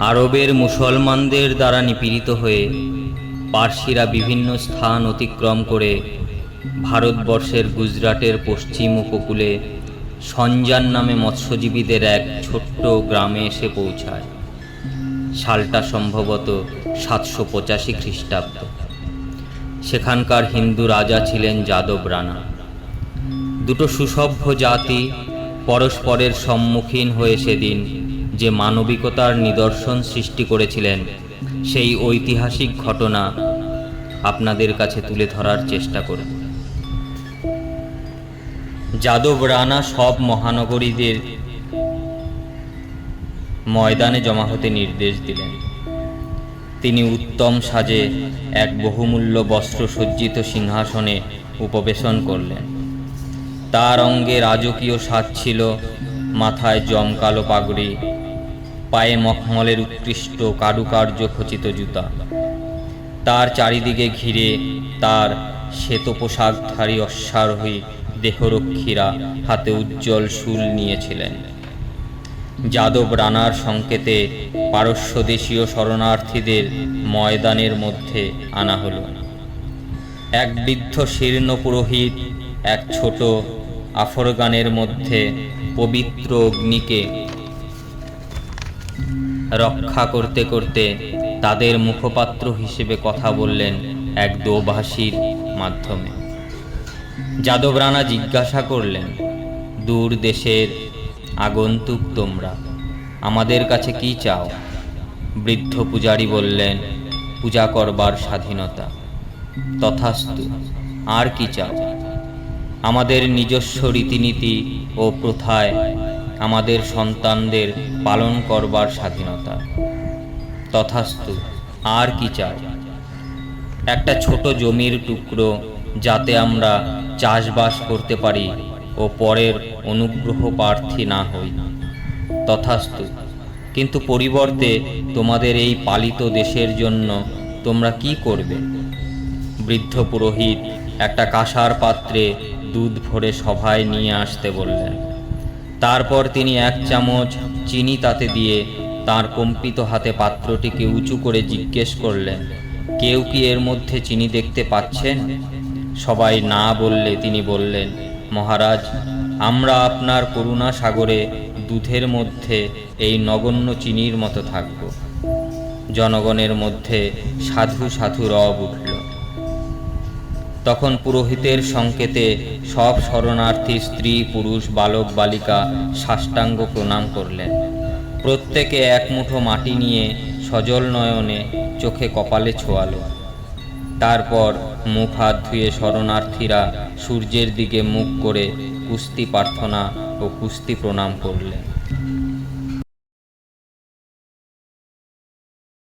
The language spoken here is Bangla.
আরবের মুসলমানদের দ্বারা নিপীড়িত হয়ে পার্সিরা বিভিন্ন স্থান অতিক্রম করে ভারতবর্ষের গুজরাটের পশ্চিম উপকূলে সঞ্জান নামে মৎস্যজীবীদের এক ছোট্ট গ্রামে এসে পৌঁছায়। সালটা সম্ভবত সাতশো পঁচাশি খ্রিস্টাব্দ। সেখানকার হিন্দু রাজা ছিলেন যাদব রানা। দুটো সুসভ্য জাতি পরস্পরের সম্মুখীন হয়ে সেদিন যে মানবিকতার নিদর্শন সৃষ্টি করেছিলেন, সেই ঐতিহাসিক ঘটনা আপনাদের কাছে তুলে ধরার চেষ্টা করব। যাদব রানা সব মহানগরীদের ময়দানে জমা হতে নির্দেশ দিলেন। তিনি উত্তম সাজে এক বহুমূল্য বস্ত্র সজ্জিত সিংহাসনে উপবেশন করলেন। তার অঙ্গে রাজকীয় সাজ ছিল মাথায় জমকালো পাগড়ি পায়ে মখমলের উৎকৃষ্ট কারুকার্য খচিত জুতা। তার চারিদিকে ঘিরে তার শ্বেত পোশাকধারী অশ্বারোহী দেহরক্ষীরা হাতে উজ্জ্বল শুল নিয়েছিলেন। যাদব রানার সংকেতে পারস্য দেশীয় শরণার্থীদের ময়দানের মধ্যে আনা হলো। এক বৃদ্ধ শীর্ণ পুরোহিত, এক ছোট আফরগানের মধ্যে পবিত্র অগ্নিকে রক্ষা করতে করতে তাদের মুখপাত্র হিসেবে কথা বললেন এক দোভাষীর মাধ্যমে। যাদব রানা জিজ্ঞাসা করলেন, দূর দেশের আগন্তুক তোমরা, আমাদের কাছে কি চাও? বৃদ্ধ পূজারী বললেন, পূজা করবার স্বাধীনতা। তথাস্তু, আর কি চাও? আমাদের নিজস্ব রীতিনীতি ও প্রথায় আমাদের সন্তানদের পালন করবার স্বাধীনতা। তথাস্তু, আর কি চাই? একটা ছোট জমির টুকরো যাতে আমরা চাষবাস করতে পারি ও পরের অনুগ্রহ প্রার্থী না হই। তথাস্তু, কিন্তু পরিবর্তে তোমাদের এই পালিত দেশের জন্য তোমরা কি করবে? বৃদ্ধ পুরোহিত একটা কাঁসার পাত্রে দুধ ভরে সভায় নিয়ে আসতে বললেন। তারপর তিনি এক চামচ চিনি তাতে দিয়ে তার কম্পিত হাতে পাত্রটিকে উঁচু করে জিজ্ঞেস করলেন, কেউ কি এর মধ্যে চিনি দেখতে পাচ্ছেন? সবাই না বললে তিনি বললেন, মহারাজ, আমরা আপনার করুণা সাগরে দুধের মধ্যে এই নগণ্য চিনির মতো থাকব। জনগণের মধ্যে সাধু সাধু রব উঠল। তখন পুরোহিতের সংকেতে সব শরণার্থী স্ত্রী, পুরুষ, বালক, বালিকা সাষ্টাঙ্গ প্রণাম করলেন। প্রত্যেকে এক মুঠো মাটি নিয়ে সজল নয়নে চোখে কপালে ছোয়ালো। তারপর মুখ হাত ধুয়ে শরণার্থীরা সূর্যের দিকে মুখ করে কুস্তি প্রার্থনা ও কুস্তি প্রণাম করলেন।